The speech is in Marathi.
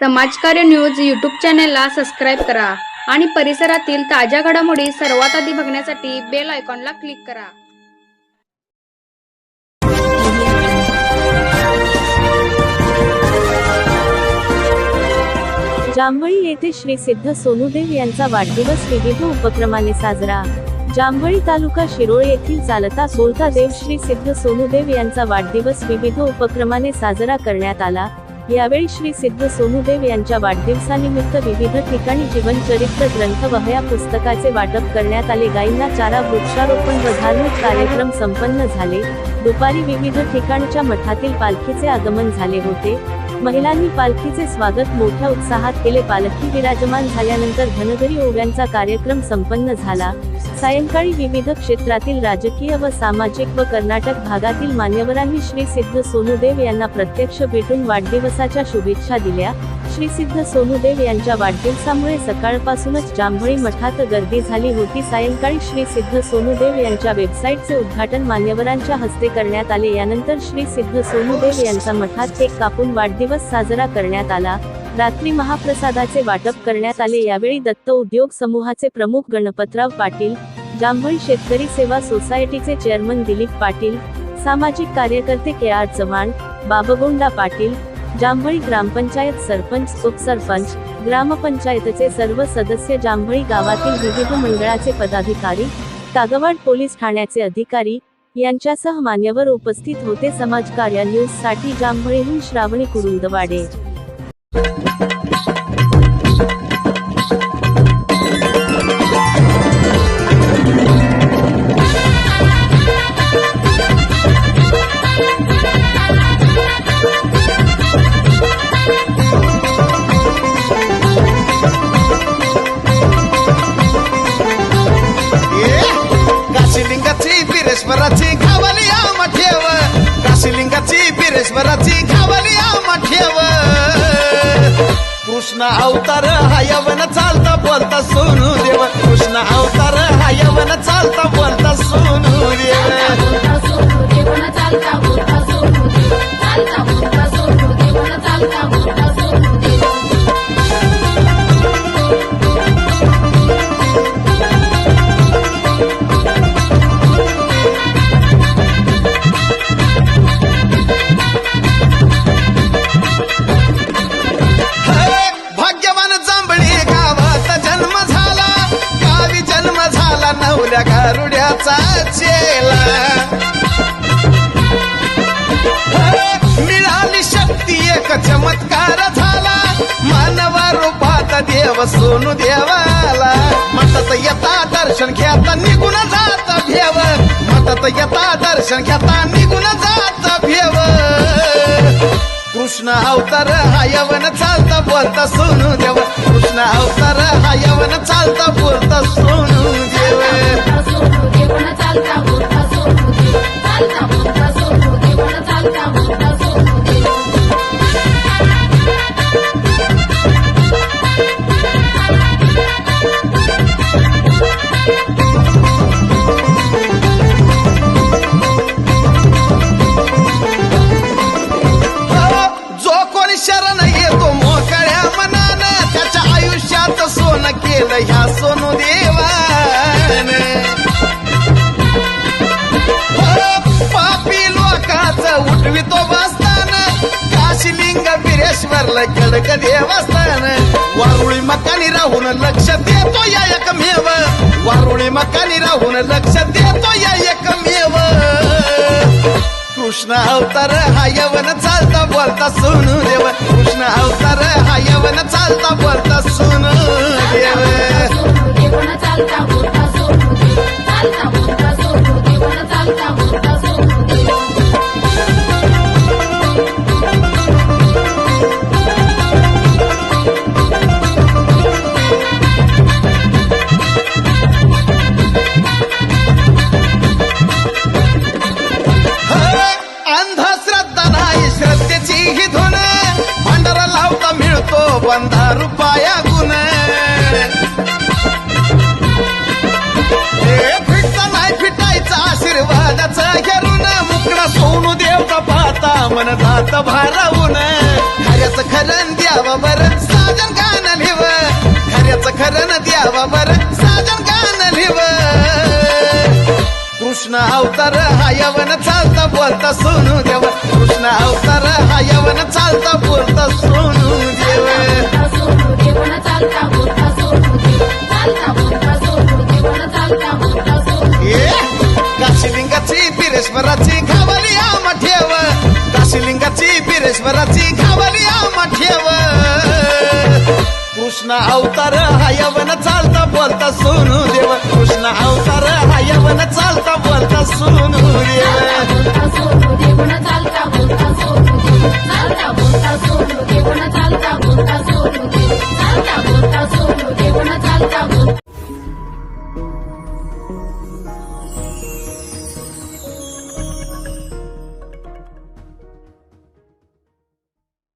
समाजकार्य न्यूज यूट्यूब चॅनेलला सबस्क्राईब करा आणि परिसरातील ताज्या घडामोडी सर्वात आधी बघण्यासाठी बेल आयकॉनला क्लिक करा. जांभळी येथे श्री सिद्ध सोनुदेव यांचा वाढदिवस विविध उपक्रमाने साजरा. जांभळी तालुका शिरोळ येथील चालता सोलता देव श्री सिद्ध सोनुदेव यांचा वाढदिवस विविध उपक्रमाने साजरा करण्यात आला. यावेळी श्री सिद्ध सोनुदेव यांच्या वाढदिवसानिमित्त विविध ठिकाणी जीवनचरित्र ग्रंथ वह्या पुस्तकाचे वाटप करण्यात आले. गायींना चारा वृक्षारोपण व धार्मिक कार्यक्रम संपन्न झाले. दुपारी विविध ठिकाणच्या मठातील पालखीचे आगमन झाले होते. महिलांनी पालखीचे स्वागत मोठ्या उत्साहात केले. पालखी विराजमान झाल्यानंतर धनगरी ओव्यांचा कार्यक्रम संपन्न झाला. सायंकाळी विविध क्षेत्रातील राजकीय व सामाजिक व कर्नाटक भागातील मान्यवरांनी श्री सिद्ध सोनुदेव यांना प्रत्यक्ष भेटून वाढदिवसाच्या शुभेच्छा दिल्या. श्री सिद्ध सोनुदेव यांच्या वाढदिवसामुळे सकाळपासूनच जांभळी मठात गर्दी झाली होती. सायंकाळी श्री सिद्ध सोनुदेव यांच्या वेबसाईटचे उद्घाटन मान्यवरांच्या हस्ते करण्यात आले. यानंतर श्री सिद्ध सोनुदेव यांचा मठात केक कापून वाढदिवस साजरा करण्यात आला. रात्री महाप्रसादाचे वाटप करण्यात आले. यावेळी दत्त उद्योग समूहाचे प्रमुख गणपतराव पाटील जांभळी शेतकरी सेवा सोसायटीचे चेअरमन दिलीप पाटील सामाजिक कार्यकर्ते के आर चव्हाण बाबगोंडा पाटील जांभळी ग्रामपंचायत सरपंच उपसरपंच ग्रामपंचायतचे सर्व सदस्य जांभळी गावातील विविध मंडळाचे पदाधिकारी कागवाड पोलीस ठाण्याचे अधिकारी यांच्यासह मान्यवर उपस्थित होते. समाजकार्य न्यूजसाठी जांभळीहून श्रावणी कुरुंदवाडे. बिरेश्वराची खावली आम ठेव काशीलिंगाची बिरेश्वराची खावली आम ठेव कृष्ण अवतार हा चालता बोलता सोनू देव कृष्ण अवतार हा चालता बोलता सोनू देव सोनू देवाला. मठात येता दर्शन घेता निघून जात भेव. मठात येता दर्शन घेता निघून जात भेव. कृष्ण अवतार हायवन चालता बोलता सोनू देव. कृष्ण अवतार हायवन चालता बोलता सोनू देव. जो उठवितो बसतान काशिलिंग बिरेश्वरला कडक देवस्थान. वारुळी मकानी राहून लक्ष देतो या एकमेव. वारुळी मकानी राहून लक्ष देतो या एकमेव. कृष्ण अवतार हा यवन चालता बोलता सोनू देव कृष्ण अवतार हा यवन चालता बोलता सोनू देव श्रद्धेची ही धुन भांडारा लावता मिळतो बंधा रुपया गुण. हे फिटता नाही फिटायचा आशीर्वादाचा घेरून. मुकडा सोनू देवता पाहता मन जात भारावून. खऱ्याच खरण द्यावा बर साजन गाणं लिव. खऱ्याच खरण द्यावा बर साजन गाणं लिव. कृष्ण अवतार हायवन चालता बोलता सोनू देव. कृष्ण अवतार हायवन चालता बोलता सोनू देव. काशीलिंगाची बिरेश्वराची खावली आम ठेव. काशीलिंगाची बिरेश्वराची खावली आम ठेव. कृष्ण अवतार हायवन चालता बोलता सोनू देव. पावन चालता बोलता सोनू देव